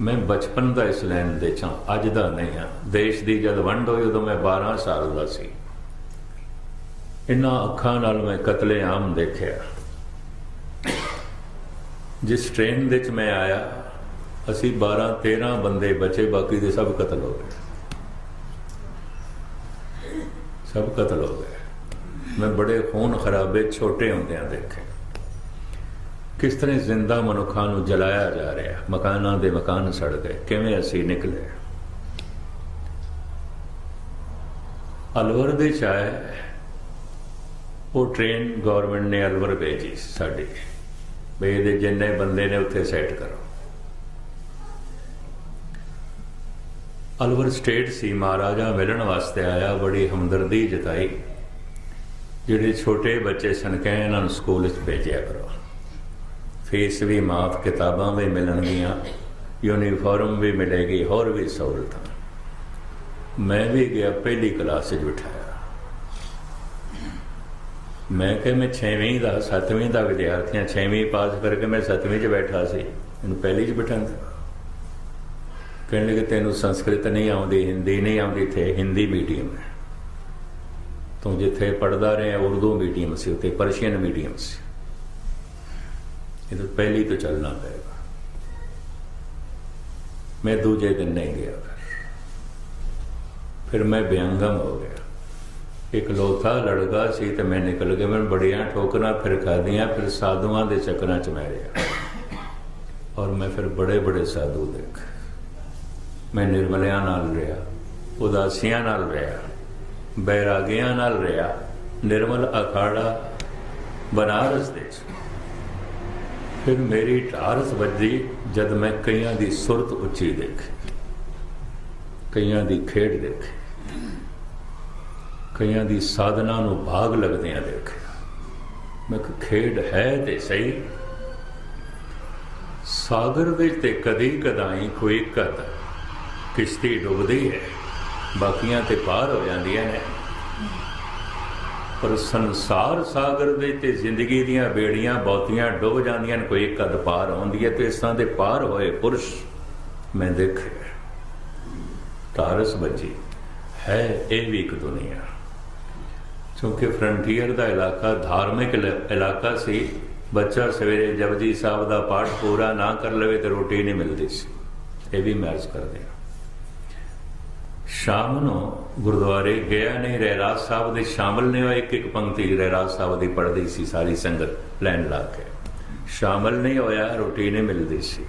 ਮੈਂ ਬਚਪਨ ਦਾ ਇਸ ਲੈਣ ਦੇ ਚਾਂ ਅੱਜ ਦਾ ਨਹੀਂ ਆ ਦੇਸ਼ ਦੀ ਜਦ ਵੰਡ ਹੋਈ, ਉਦੋਂ ਮੈਂ 12 ਸਾਲ ਦਾ ਸੀ। ਇਨ੍ਹਾਂ ਅੱਖਾਂ ਨਾਲ ਮੈਂ ਕਤਲੇਆਮ ਦੇਖਿਆ। ਜਿਸ ਟ੍ਰੇਨ ਦੇ ਵਿੱਚ ਮੈਂ ਆਇਆ, ਅਸੀਂ 12 13 ਬੰਦੇ ਬਚੇ, ਬਾਕੀ ਦੇ ਸਭ ਕਤਲ ਹੋ ਗਏ। ਸਭ ਕਤਲ ਹੋ ਗਏ। ਮੈਂ ਬੜੇ ਖੂਨ ਖਰਾਬੇ ਛੋਟੇ ਹੁੰਦਿਆਂ ਦੇਖੇ। ਕਿਸ ਤਰ੍ਹਾਂ ਜ਼ਿੰਦਾ ਮਨੁੱਖਾਂ ਨੂੰ ਜਲਾਇਆ ਜਾ ਰਿਹਾ? ਮਕਾਨਾਂ ਦੇ ਮਕਾਨ ਸੜ ਗਏ। ਕਿਵੇਂ ਅਸੀਂ ਨਿਕਲੇ? ਅਲਵਰ ਦੇ ਚਾਏ ਉਹ ਟ੍ਰੇਨ ਗਵਰਨਮੈਂਟ ਨੇ ਅਲਵਰ ਭੇਜੀ ਸਾਡੀ। ਵੀ ਇਹਦੇ ਜਿੰਨੇ ਬੰਦੇ ਨੇ ਉੱਥੇ ਸੈੱਟ ਕਰੋ। ਅਲਵਰ ਸਟੇਟ ਸੀ, ਮਹਾਰਾਜਾ ਮਿਲਣ ਵਾਸਤੇ ਆਇਆ, ਬੜੀ ਹਮਦਰਦੀ ਜਤਾਈ। ਜਿਹੜੇ ਛੋਟੇ ਬੱਚੇ ਸਨ, ਕਹੇ ਇਹਨਾਂ ਨੂੰ ਸਕੂਲ ਵਿੱਚ ਭੇਜਿਆ ਕਰੋ। ਫੀਸ ਵੀ ਮਾਫ, ਕਿਤਾਬਾਂ ਵੀ ਮਿਲਣਗੀਆਂ, ਯੂਨੀਫਾਰਮ ਵੀ ਮਿਲੇਗੀ, ਹੋਰ ਵੀ ਸਹੂਲਤਾਂ। ਮੈਂ ਵੀ ਗਿਆ, ਪਹਿਲੀ ਕਲਾਸ ਵਿੱਚ ਬਿਠਾਇਆ। ਮੈਂ ਕਿ ਮੈਂ 6ਵੀਂ ਦਾ 7ਵੀਂ ਦਾ ਵਿਦਿਆਰਥੀਆਂ 6ਵੀਂ ਪਾਸ ਕਰਕੇ ਮੈਂ 7ਵੀਂ 'ਚ ਬੈਠਾ ਸੀ। ਇਹਨੂੰ ਪਹਿਲੀ 'ਚ ਬਿਠਾਉਂਦਾ ਕਹਿਣ ਲੱਗੇ ਤੈਨੂੰ ਸੰਸਕ੍ਰਿਤ ਨਹੀਂ ਆਉਂਦੀ, ਹਿੰਦੀ ਨਹੀਂ ਆਉਂਦੀ ਥੇ ਹਿੰਦੀ ਮੀਡੀਅਮ ਹੈ। ਤੂੰ ਜਿੱਥੇ ਪੜਦਾ ਰਿਹਾ, ਉਰਦੂ ਮੀਡੀਅਮ ਸੀ, ਉੱਥੇ ਪਰਸ਼ੀਅਨ ਮੀਡੀਅਮ ਸੀ। ਇਹ ਤਾਂ ਪਹਿਲੀ ਤੋਂ ਚੱਲਣਾ ਪਏਗਾ ਮੈਂ ਦੂਜੇ ਦਿਨ ਨਹੀਂ ਗਿਆ। ਫਿਰ ਫਿਰ ਮੈਂ ਬੇਅੰਗਮ ਹੋ ਗਿਆ। ਇੱਕ ਲੋਥਾ ਲੜਕਾ ਸੀ ਤੇ ਮੈਂ ਨਿਕਲ ਗਿਆ। ਮੈਂ ਬੜੀਆਂ ਠੋਕਰਾਂ ਫਿਰ ਖਾਦੀਆਂ ਫਿਰ ਸਾਧੂਆਂ ਦੇ ਚੱਕਰਾਂ ਚ ਮੈਂ ਰਿਹਾ। ਔਰ ਮੈਂ ਫਿਰ ਬੜੇ ਬੜੇ ਸਾਧੂ ਦੇਖ। ਮੈਂ ਨਿਰਮਲਿਆਂ ਨਾਲ ਰਿਹਾ, ਉਦਾਸੀਆਂ ਨਾਲ ਰਿਹਾ, ਬੈਰਾਗੀਆਂ ਨਾਲ ਰਿਹਾ, ਨਿਰਮਲ ਅਖਾੜਾ ਬਨਾਰਸ ਦੇ ਫਿਰ ਮੇਰੀ ਢਾਰਸ ਵੱਜੀ ਜਦ ਮੈਂ ਕਈਆਂ ਦੀ ਸੁਰਤ ਉੱਚੀ ਦੇਖੀ। ਕਈਆਂ ਦੀ ਖੇਡ ਦੇਖੀ। ਕਈਆਂ ਦੀ ਸਾਧਨਾ ਨੂੰ ਭਾਗ ਲੱਗਦਿਆਂ ਦੇਖਿਆ ਮੈਂ ਕਿ ਖੇਡ ਹੈ ਤੇ ਸਹੀ। ਸਾਗਰ ਵਿੱਚ ਤੇ ਕਦੀ ਕਦਾਈ ਕੋਈ ਕਦ ਕਿਸ਼ਤੀ ਡੁੱਬਦੀ ਹੈ। ਬਾਕੀਆਂ ਤੇ ਪਾਰ ਹੋ ਜਾਂਦੀਆਂ ਨੇ। ਪਰ ਸੰਸਾਰ ਸਾਗਰ ਦੇ ਤੇ ਜ਼ਿੰਦਗੀ ਦੀਆਂ ਬੇੜੀਆਂ ਬਹੁਤੀਆਂ ਡੁੱਬ ਜਾਂਦੀਆਂ ਨੇ, ਕੋਈ ਕਦ ਪਾਰ ਆਉਂਦੀ ਹੈ ਤੇ ਇਸ ਤਰ੍ਹਾਂ ਦੇ ਪਾਰ ਹੋਏ ਪੁਰਸ਼ ਮੈਂ ਦੇਖੇ ਤਾਰਸ ਬੱਜੀ ਹੈ, ਇਹ ਵੀ ਇੱਕ ਦੁਨੀਆ। ਕਿਉਂਕਿ ਫਰੰਟੀਅਰ ਦਾ ਇਲਾਕਾ ਧਾਰਮਿਕ ਇਲਾ- ਇਲਾਕਾ ਸੀ। ਬੱਚਾ ਸਵੇਰੇ ਜਪਜੀ ਸਾਹਿਬ ਦਾ ਪਾਠ ਪੂਰਾ ਨਾ ਕਰ ਲਵੇ ਤੇ ਰੋਟੀ ਨਹੀਂ ਮਿਲਦੀ ਸੀ। ਇਹ ਵੀ ਮੈਰਜ ਕਰਦੇ ਆ ਸ਼ਾਮ ਨੂੰ ਗੁਰਦੁਆਰੇ ਗਿਆ ਨੇ ਰਹਿਰਾਜ ਸਾਹਿਬ ਦੇ ਸ਼ਾਮਲ ਨੇ ਹੋਇਆ ਇੱਕ ਇੱਕ ਪੰਕਤੀ ਰਹਿਰਾਜ ਸਾਹਿਬ ਦੀ ਪੜ੍ਹਦੀ ਸੀ, ਸਾਰੀ ਸੰਗਤ ਲੈਣ ਲਾ ਕੇ ਸ਼ਾਮਲ ਨਹੀਂ ਹੋਇਆ, ਰੋਟੀ ਨਹੀਂ ਮਿਲਦੀ ਸੀ।